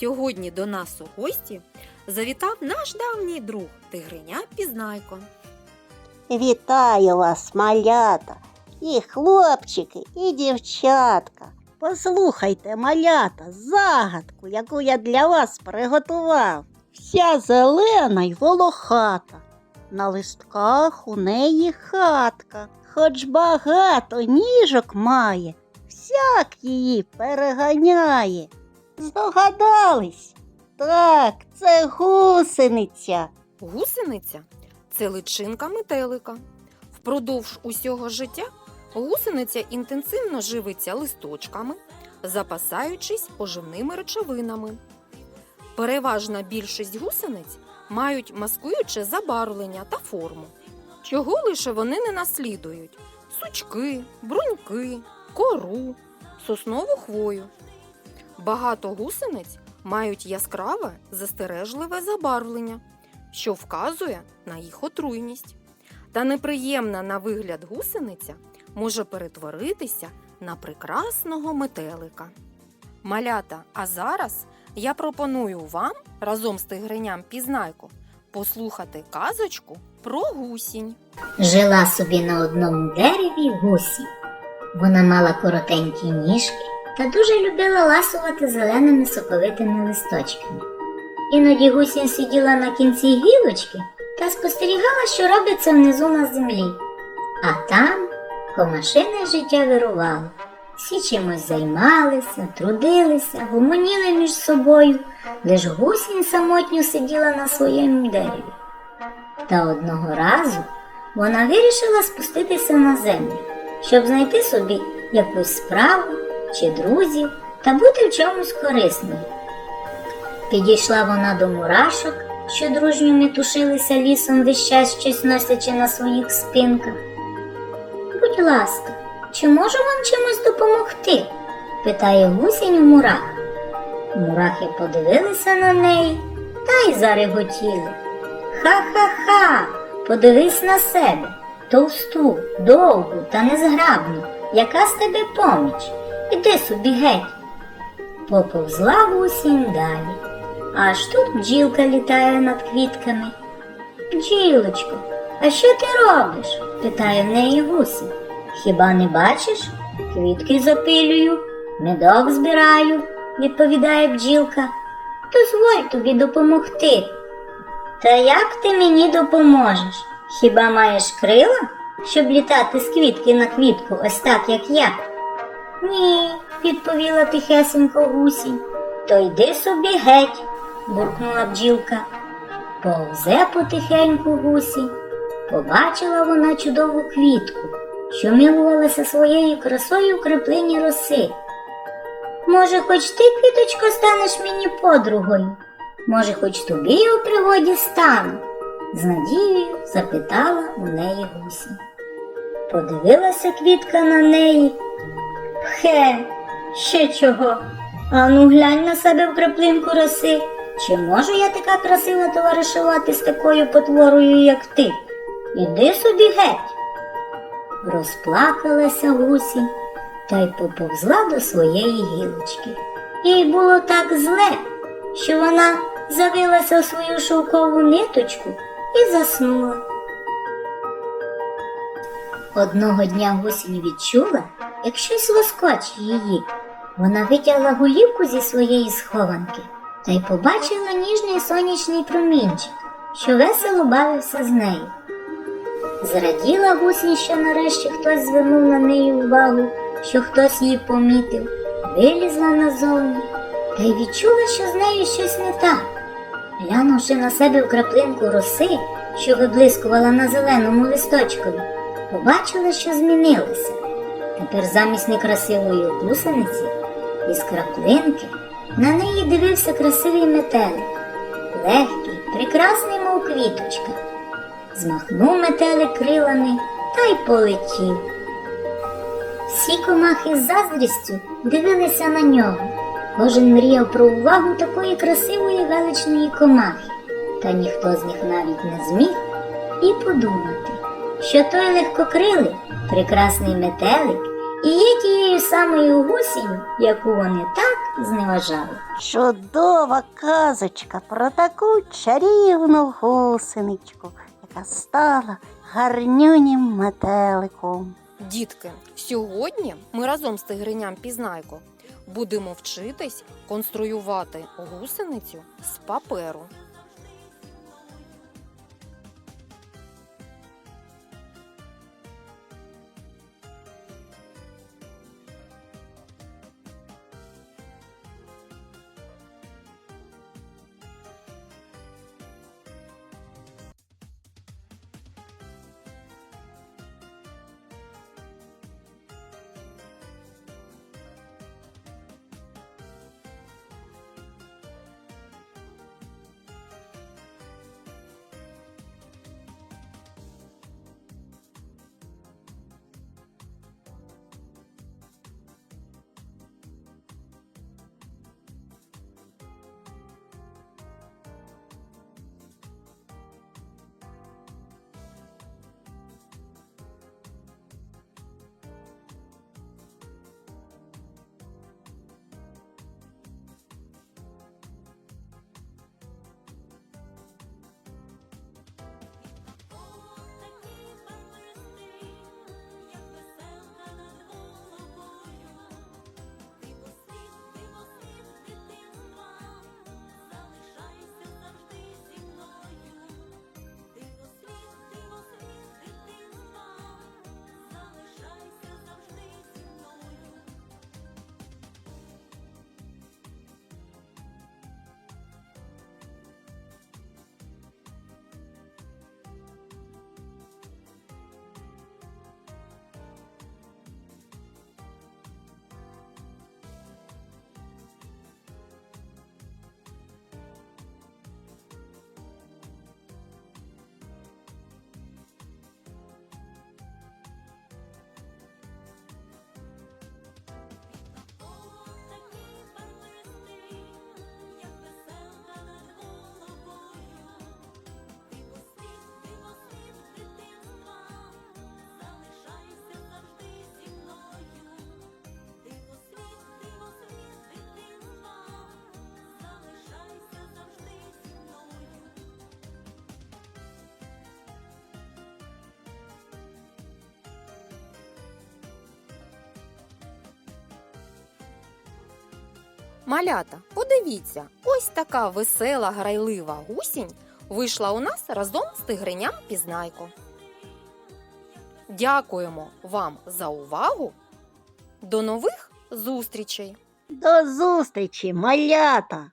Сьогодні до нас у гості завітав наш давній друг Тигриня Пізнайко. Вітаю вас, малята, і хлопчики, і дівчатка. Послухайте, малята, загадку, яку я для вас приготував. Вся зелена й волохата. На листках у неї хатка, хоч багато ніжок має, всяк її переганяє. Здогадались? Так, це гусениця. Гусениця це личинка метелика. Впродовж усього життя гусениця інтенсивно живиться листочками, запасаючись поживними речовинами. Переважна більшість гусениць мають маскуюче забарвлення та форму. Чого лише вони не наслідують: сучки, бруньки, кору, соснову хвою. Багато гусениць мають яскраве застережливе забарвлення, що вказує на їх отруйність. Та неприємна на вигляд гусениця може перетворитися на прекрасного метелика. Малята, а зараз я пропоную вам разом з тигриням Пізнайко послухати казочку про гусінь. Жила собі на одному дереві гусінь. Вона мала коротенькі ніжки та дуже любила ласувати зеленими соковитими листочками. Іноді гусінь сиділа на кінці гілочки та спостерігала, що робиться внизу на землі. А там комашине життя вирувало. Всі чимось займалися, трудилися, гомоніли між собою, лиш гусінь самотньо сиділа на своєму дереві. Та одного разу вона вирішила спуститися на землю, щоб знайти собі якусь справу чи друзів та бути в чомусь корисною. Підійшла вона до мурашок, що дружньо метушилися лісом весь час щось носячи на своїх спинках. Будь ласка, чи можу вам чимось допомогти? питає гусінь у мурах. Мурахи подивилися на неї та й зареготіли. Ха-ха-ха, подивись на себе, товсту, довгу та незграбну, яка з тебе поміч. Іди собі геть. Поповзла гусінь далі. Аж тут бджілка літає над квітками. Бджілочко, а що ти робиш? питає в неї гусінь. Хіба не бачиш? Квітки запилюю, медок збираю, відповідає бджілка. Дозволь тобі допомогти. Та як ти мені допоможеш? Хіба маєш крила, щоб літати з квітки на квітку, ось так, як я? Ні, відповіла тихесенько гусінь. То йди собі геть, буркнула бджілка. Повзе потихеньку гусінь. Побачила вона чудову квітку, що милувалася своєю красою в краплині роси. Може, хоч ти, квіточко, станеш мені подругою? Може, хоч тобі у пригоді стану? з надією запитала у неї гусінь. Подивилася квітка на неї. Хе, ще чого? Ану, глянь на себе в краплинку роси. Чи можу я така красива товаришувати з такою потворою, як ти? Іди собі геть. Розплакалася гусінь та й поповзла до своєї гілочки. Їй було так зле, що вона завилася у свою шовкову ниточку і заснула. Одного дня гусінь відчула, як щось лоскоче її. Вона витягла голівку зі своєї схованки та й побачила ніжний сонячний промінчик, що весело бавився з нею. Зраділа гусінь, що нарешті хтось звернув на неї увагу, що хтось її помітив, вилізла назовні та й відчула, що з нею щось не так. Глянувши на себе в краплинку роси, що виблискувала на зеленому листочкові, побачила, що змінилася. Тепер замість некрасивої гусениці із краплинки на неї дивився красивий метелик, легкий, прекрасний, мов квіточка. Змахнув метелик крилами та й полетів. Всі комахи з заздрістю дивилися на нього. Кожен мріяв про увагу такої красивої величної комахи, та ніхто з них навіть не зміг і подумати, що той легкокрилий, прекрасний метелик і є тією самою гусінню, яку вони так зневажали. Чудова казочка про таку чарівну гусеничку, яка стала гарнюнім метеликом. Дітки, сьогодні ми разом з тигреням Пізнайко будемо вчитись конструювати гусеницю з паперу. Малята, подивіться, ось така весела грайлива гусінь вийшла у нас разом з тигреням Пізнайко. Дякуємо вам за увагу. До нових зустрічей! До зустрічі, малята!